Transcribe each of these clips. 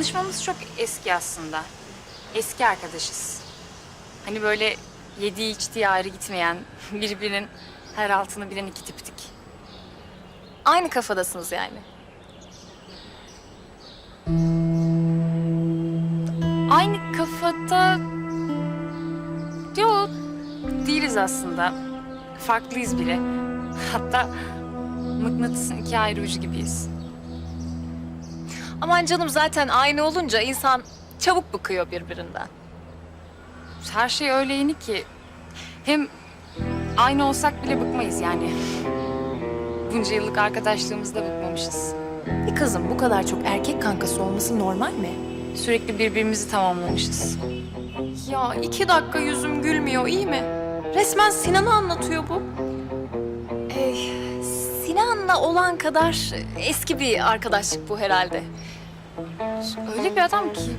tanışmamız çok eski aslında. Eski arkadaşız. Hani böyle yediği içtiği ayrı gitmeyen, birbirinin her altını bilen iki tiptik. Aynı kafadasınız yani. Aynı kafada... Yok, değiliz aslında. Farklıyız bile. Hatta mıknatısın iki ayrı ucu gibiyiz. Aman canım zaten aynı olunca insan çabuk bıkıyor birbirinden. Her şey öyle yeni ki. Hem aynı olsak bile bıkmayız yani. Bunca yıllık arkadaşlığımızda bıkmamışız. Bir kızın bu kadar çok erkek kankası olması normal mi? Sürekli birbirimizi tamamlamışız. Ya iki dakika yüzüm gülmüyor iyi mi? Resmen Sinan'ı anlatıyor bu. Sinan'la olan kadar eski bir arkadaşlık bu herhalde. Öyle bir adam ki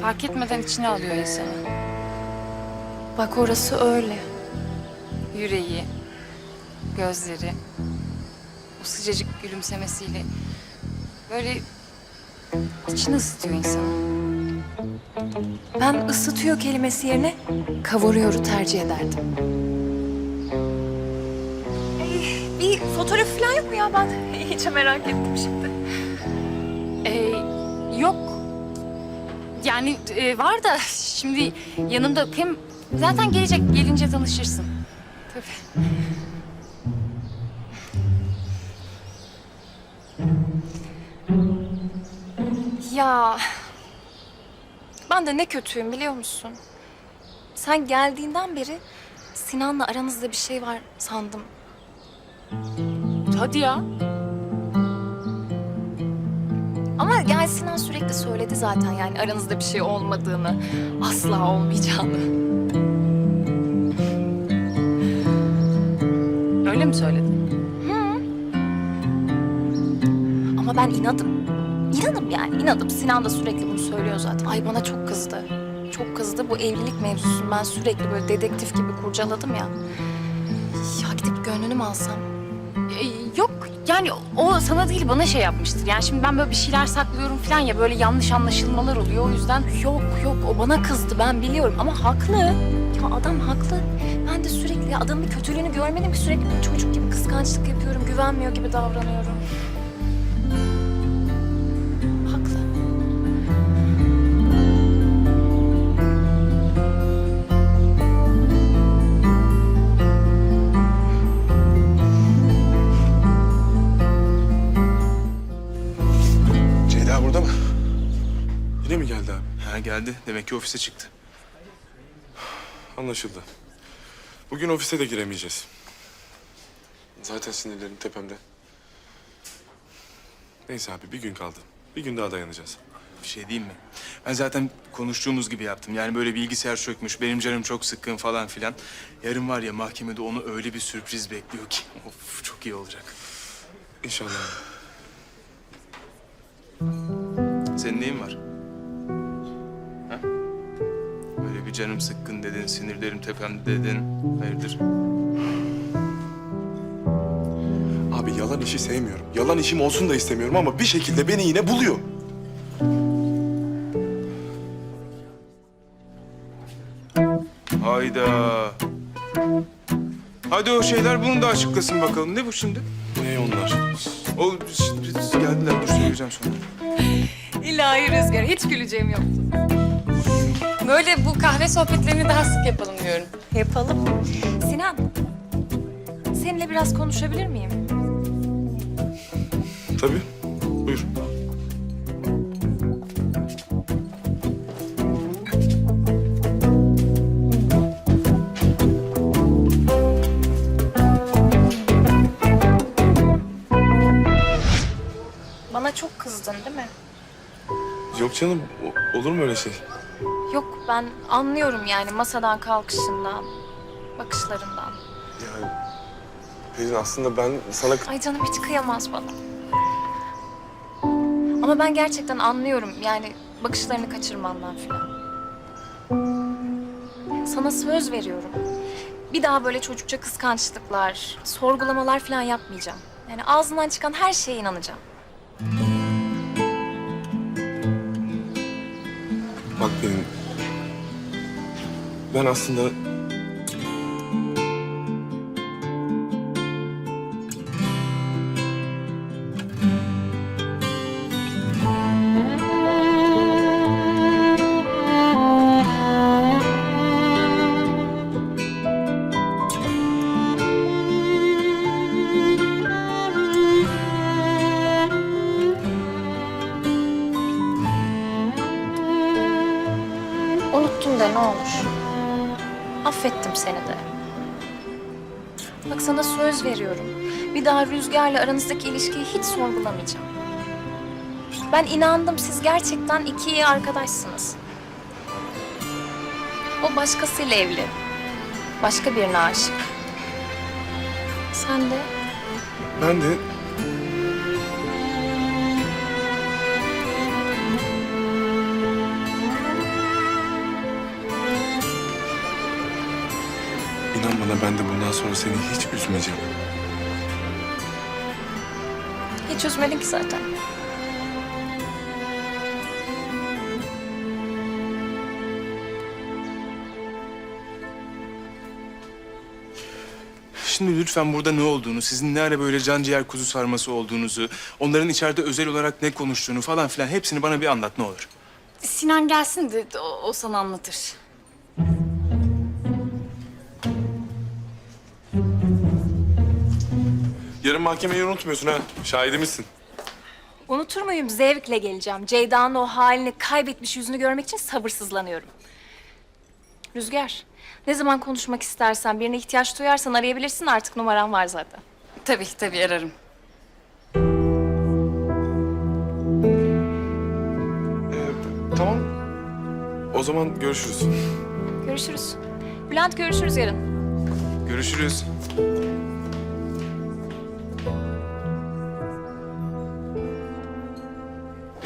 fark etmeden içine alıyor insanı. Bak orası öyle. Yüreği, gözleri, o sıcacık gülümsemesiyle böyle içini ısıtıyor insanı. Ben ısıtıyor kelimesi yerine kavuruyoru tercih ederdim. Ee, bir fotoğraf falan yok mu ya ben? Hiç merak ettim şimdi. Ee, yok. Yani e, var da şimdi yanımda. Hem zaten gelecek, gelince tanışırsın. Tabii. Ya ben de ne kötüyüm biliyor musun? Sen geldiğinden beri Sinan'la aranızda bir şey var sandım. Hadi ya. Ama yani Sinan sürekli söyledi zaten yani aranızda bir şey olmadığını, asla olmayacağını. Öyle mi söyledin? Ama ben inadım. İnadım yani inadım. Sinan da sürekli bunu söylüyor zaten. Ay bana çok kızdı. Çok kızdı bu evlilik mevzusunu ben sürekli böyle dedektif gibi kurcaladım ya. Ya gidip gönlünü mü alsam? Ee, yok yani o sana değil bana şey yapmıştır. Yani şimdi ben böyle bir şeyler saklıyorum falan ya böyle yanlış anlaşılmalar oluyor o yüzden. Yok yok o bana kızdı ben biliyorum ama haklı. Ya adam haklı. Ben de sürekli adamın kötülüğünü görmedim ki sürekli çocuk gibi kıskançlık yapıyorum, güvenmiyor gibi davranıyorum. Geldi. Demek ki ofise çıktı. Anlaşıldı. Bugün ofise de giremeyeceğiz. Zaten sinirlerim tepemde. Neyse abi bir gün kaldı. Bir gün daha dayanacağız. Bir şey diyeyim mi? Ben zaten konuştuğumuz gibi yaptım. Yani böyle bilgisayar çökmüş, benim canım çok sıkkın falan filan. Yarın var ya mahkemede onu öyle bir sürpriz bekliyor ki. Of çok iyi olacak. İnşallah. Senin neyin var? Canım sıkkın dedin, sinirlerim tepemde dedin. Hayırdır? Abi yalan işi sevmiyorum. Yalan işim olsun da istemiyorum ama bir şekilde beni yine buluyor. Hayda. Hadi o şeyler bunu da açıklasın bakalım. Ne bu şimdi? Ne onlar? O biz- biz geldiler. Dur söyleyeceğim sonra. İlahi Rüzgar hiç güleceğim yoktu. Böyle bu kahve sohbetlerini daha sık yapalım diyorum. Yapalım. Sinan, seninle biraz konuşabilir miyim? Tabii. Buyur. Bana çok kızdın değil mi? Yok canım. o- olur mu öyle şey? Yok ben anlıyorum yani masadan kalkışından, bakışlarından. Yani Pelin aslında ben sana... Ay canım hiç kıyamaz bana. Ama ben gerçekten anlıyorum yani bakışlarını kaçırmandan falan. Sana söz veriyorum. Bir daha böyle çocukça kıskançlıklar, sorgulamalar falan yapmayacağım. Yani ağzından çıkan her şeye inanacağım. Ben aslında... Unuttun de ne olur. Affettim seni de. Bak sana söz veriyorum. Bir daha Rüzgar'la aranızdaki ilişkiyi hiç sorgulamayacağım. Ben inandım siz gerçekten iki iyi arkadaşsınız. O başkasıyla evli. Başka birine aşık. Sen de Ben de... ben de bundan sonra seni hiç üzmeyeceğim. hiç üzmedin ki zaten. Şimdi lütfen burada ne olduğunu, sizin ne ara böyle can ciğer kuzu sarması olduğunuzu, onların içeride özel olarak ne konuştuğunu falan filan hepsini bana bir anlat ne olur. Sinan gelsin de o, o sana anlatır. Yarın mahkemeyi unutmuyorsun ha. Şahidimizsin. Unutur muyum? Zevkle geleceğim. Ceyda'nın o halini kaybetmiş yüzünü görmek için sabırsızlanıyorum. Rüzgar, ne zaman konuşmak istersen, birine ihtiyaç duyarsan arayabilirsin. Artık numaram var zaten. Tabii tabii ararım. Ee, tamam. O zaman görüşürüz. Görüşürüz. Bülent görüşürüz yarın. Görüşürüz.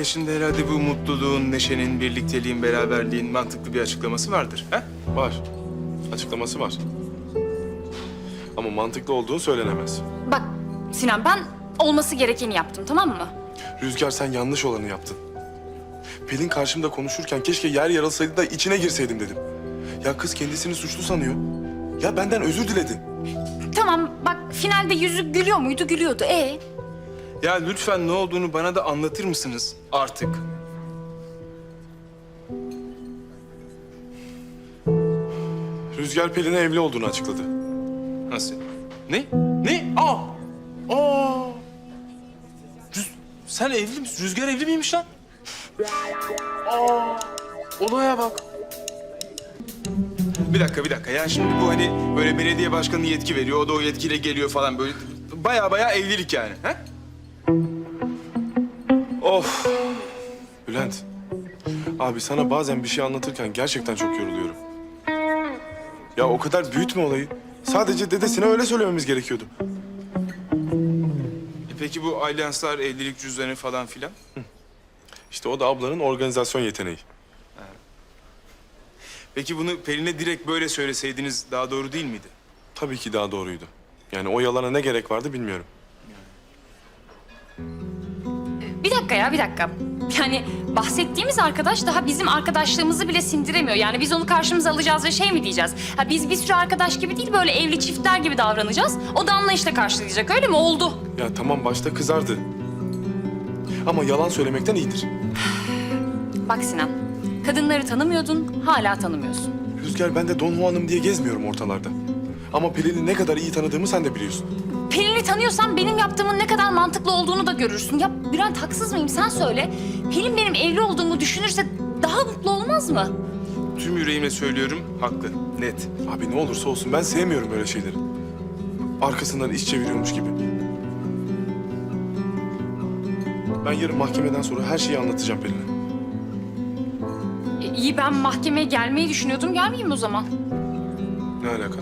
Ee, şimdi herhalde bu mutluluğun, neşenin, birlikteliğin, beraberliğin mantıklı bir açıklaması vardır. ha? Var. Açıklaması var. Ama mantıklı olduğu söylenemez. Bak Sinan ben olması gerekeni yaptım tamam mı? Rüzgar sen yanlış olanı yaptın. Pelin karşımda konuşurken keşke yer yarılsaydı da içine girseydim dedim. Ya kız kendisini suçlu sanıyor. Ya benden özür diledi. Tamam bak finalde yüzü gülüyor muydu? Gülüyordu. E Ya lütfen ne olduğunu bana da anlatır mısınız artık? Rüzgar Pelin'e evli olduğunu açıkladı. Nasıl? Ne? Ne? Aa! Aa! Rüz- sen evli misin? Rüzgar evli miymiş lan? Aa! Olaya bak. Bir dakika, bir dakika. Ya şimdi bu hani böyle belediye başkanı yetki veriyor, o da o yetkiyle geliyor falan böyle. Baya baya evlilik yani. He? Of. Bülent. Abi sana bazen bir şey anlatırken gerçekten çok yoruluyorum. Ya o kadar büyütme olayı. Sadece dedesine öyle söylememiz gerekiyordu. E peki bu alyanslar, evlilik cüzdanı falan filan? İşte o da ablanın organizasyon yeteneği. Peki bunu Pelin'e direkt böyle söyleseydiniz daha doğru değil miydi? Tabii ki daha doğruydu. Yani o yalana ne gerek vardı bilmiyorum. Bir dakika ya bir dakika. Yani bahsettiğimiz arkadaş daha bizim arkadaşlığımızı bile sindiremiyor. Yani biz onu karşımıza alacağız ve şey mi diyeceğiz? Ha biz bir sürü arkadaş gibi değil böyle evli çiftler gibi davranacağız. O da anlayışla karşılayacak öyle mi? Oldu. Ya tamam başta kızardı. Ama yalan söylemekten iyidir. Bak Sinan, kadınları tanımıyordun, hala tanımıyorsun. Rüzgar ben de Don Juan'ım diye gezmiyorum ortalarda. Ama Pelin'i ne kadar iyi tanıdığımı sen de biliyorsun. Pelin'i tanıyorsan benim yaptığımın ne kadar mantıklı olduğunu da görürsün. Ya Bülent haksız mıyım sen söyle. Pelin benim evli olduğumu düşünürse daha mutlu olmaz mı? Tüm yüreğimle söylüyorum, haklı, net. Abi ne olursa olsun ben sevmiyorum böyle şeyleri. Arkasından iş çeviriyormuş gibi. Ben yarın mahkemeden sonra her şeyi anlatacağım Pelin'e. E, iyi ben mahkemeye gelmeyi düşünüyordum. Gelmeyeyim o zaman. Ne alaka?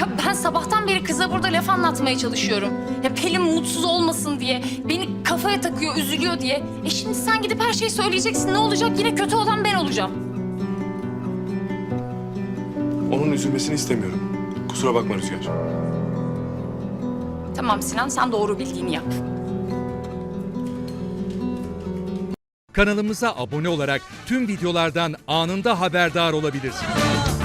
Ya ben sabahtan beri kıza burada laf anlatmaya çalışıyorum. Ya Pelin mutsuz olmasın diye, beni kafaya takıyor, üzülüyor diye. E şimdi sen gidip her şeyi söyleyeceksin. Ne olacak? Yine kötü olan ben olacağım. Onun üzülmesini istemiyorum. Kusura bakma Rüzgar. Tamam Sinan, sen doğru bildiğini yap. Kanalımıza abone olarak tüm videolardan anında haberdar olabilirsiniz.